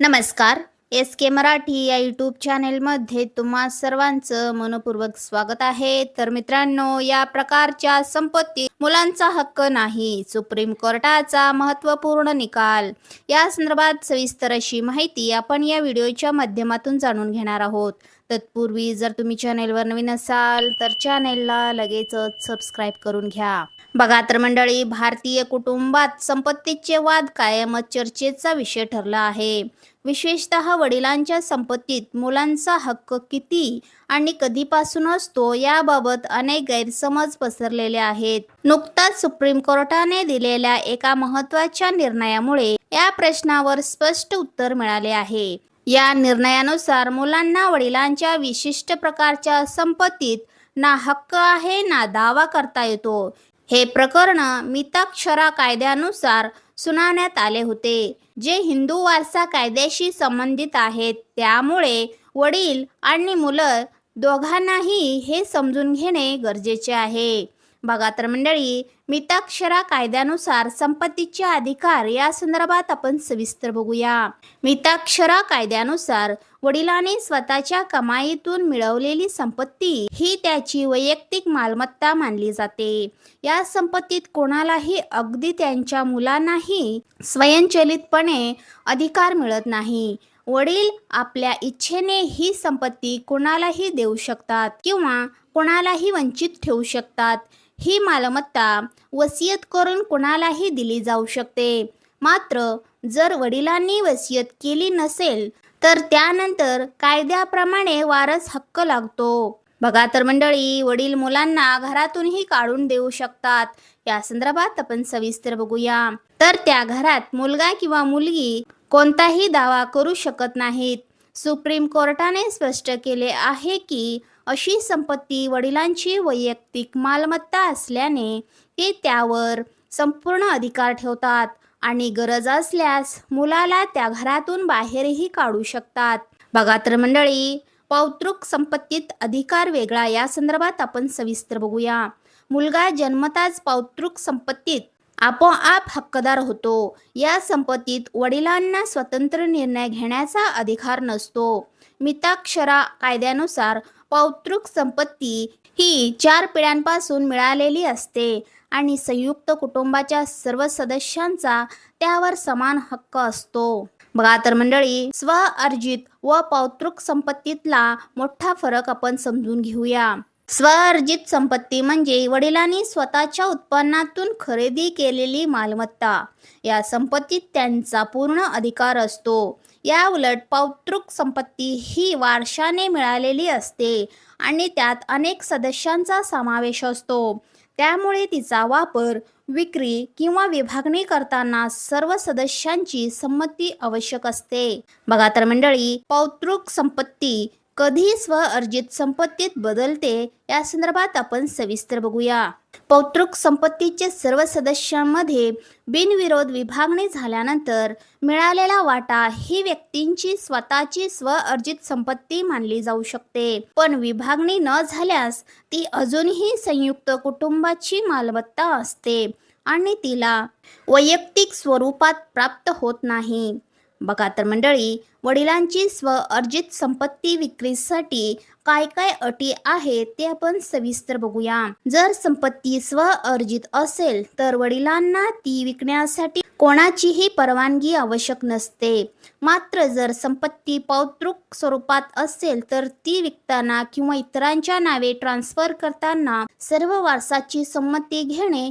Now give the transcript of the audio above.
नमस्कार. एस के मराठी या यूट्यूब चॅनेलमध्ये तुम्हा सर्वांचं मनपूर्वक स्वागत आहे. तर मित्रांनो या प्रकारच्या संपत्ती मुलांचा हक्क नाही सुप्रीम कोर्टाचा महत्त्वपूर्ण निकाल. या संदर्भात सविस्तर अशी माहिती आपण या व्हिडिओच्या माध्यमातून जाणून घेणार आहोत. तत्पूर्वी जर तुम्ही चॅनेलवर नवीन असाल तर चॅनेलला लगेचच सबस्क्राईब करून घ्या. बघा तर मंडळी भारतीय कुटुंबात संपत्तीचे वाद कायमच चर्चेचा विषय ठरला आहे. विशेषतः वडिलांच्या संपत्तीत मुलांचा हक्क किती आणि कधीपासून असतो याबाबत अनेक गैरसमज पसरलेले आहेत. नुकताच सुप्रीम कोर्टाने दिलेल्या एका महत्त्वाच्या निर्णयामुळे या प्रश्नावर स्पष्ट उत्तर मिळाले आहे. या निर्णयानुसार मुलांना वडिलांच्या विशिष्ट प्रकारच्या संपत्तीत ना हक्क आहे ना दावा करता येतो. हे प्रकरण मिताक्षरा कायद्यानुसार सुनावण्यात आले होते. जे हिंदू वारसा कायद्याशी संबंधित आहेत त्यामुळे वडील आणि मुलं दोघांनाही हे समजून घेणे गरजेचे आहे. बघा तर मंडळी मिताक्षरा कायद्यानुसार संपत्तीचे अधिकार या संदर्भात आपण सविस्तर बघूया. मिताक्षरा कायद्यानुसार वडिलांनी स्वतःच्या कमाईतून मिळवलेली संपत्ती ही त्याची वैयक्तिक मालमत्ता मानली जाते. या संपत्तीत कोणालाही अगदी त्यांच्या मुलांनाही स्वयंचलितपणे अधिकार मिळत नाही. वडील आपल्या इच्छेने ही संपत्ती कोणालाही देऊ शकतात किंवा कोणालाही वंचित ठेवू शकतात. ही मालमत्ता वसियत करून कोणालाही दिली जाऊ शकते. मात्र जर वडिलांनी वसियत केली नसेल तर त्यानंतर कायद्याप्रमाणे वारस हक्क लागतो. बघा तर मंडळी वडील मुलांना घरातूनही काढून देऊ शकतात. या संदर्भात आपण सविस्तर बघूया. तर त्या घरात मुलगा किंवा मुलगी कोणताही दावा करू शकत नाहीत. सुप्रीम कोर्टाने स्पष्ट केले आहे की अशी संपत्ती वडिलांची वैयक्तिक मालमत्ता असल्याने ते त्यावर संपूर्ण अधिकार ठेवतात आणि गरज असल्यास मुलाला त्या घरातून बाहेरही काढू शकतात. बघा तर मंडळी पौतृक संपत्तीत अधिकार वेगळा या संदर्भात आपण सविस्तर बघूया. मुलगा जन्मताच पौतृक संपत्तीत आपोआप हक्कदार होतो. या संपत्तीत वडिलांना स्वतंत्र निर्णय घेण्याचा अधिकार नसतो. मिताक्षरा कायद्यानुसार पौतृक संपत्ती ही चार पिढ्यांपासून मिळालेली असते आणि संयुक्त कुटुंबाच्या सर्व सदस्यांचा त्यावर समान हक्क असतो. बघा तर मंडळी स्व अर्जित व पौतृक संपत्तीतला मोठा फरक आपण समजून घेऊया. स्वअर्जित संपत्ती म्हणजे वडिलांनी स्वतःच्या उत्पन्नातून खरेदी केलेली मालमत्ता. या संपत्तीत त्यांचा पूर्ण अधिकार असतो. या उलट पौतृक संपत्ती ही वारशाने मिळालेली असते आणि त्यात अनेक सदस्यांचा समावेश असतो. त्यामुळे तिचा वापर विक्री किंवा विभागणी करताना सर्व सदस्यांची संमती आवश्यक असते. बघा तर मंडळी पौतृक संपत्ती कधी स्वअर्जित संपत्तीत बदलते या संदर्भात आपण सविस्तर बघूया. पौतृक संपत्तीचे सर्व सदस्यांमध्ये बिनविरोध विभागणी झाल्यानंतर मिळालेला वाटा ही व्यक्तींची स्वतःची स्वअर्जित संपत्ती मानली जाऊ शकते. पण विभागणी न झाल्यास ती अजूनही संयुक्त कुटुंबाची मालमत्ता असते आणि तिला वैयक्तिक स्वरूपात प्राप्त होत नाही. बघा तर मंडळी वडिलांची स्व अर्जित संपत्ती विक्रीसाठी काय काय अटी आहेत ते आपण सविस्तर बघूया. जर संपत्ती स्व अर्जित असेल तर वडिलांना ती विकण्यासाठी कोणाचीही परवानगी आवश्यक नसते. मात्र जर संपत्ती पौतृक स्वरूपात असेल तर ती विकताना किंवा इतरांच्या नावे ट्रान्सफर करताना सर्व वारसाची संमती घेणे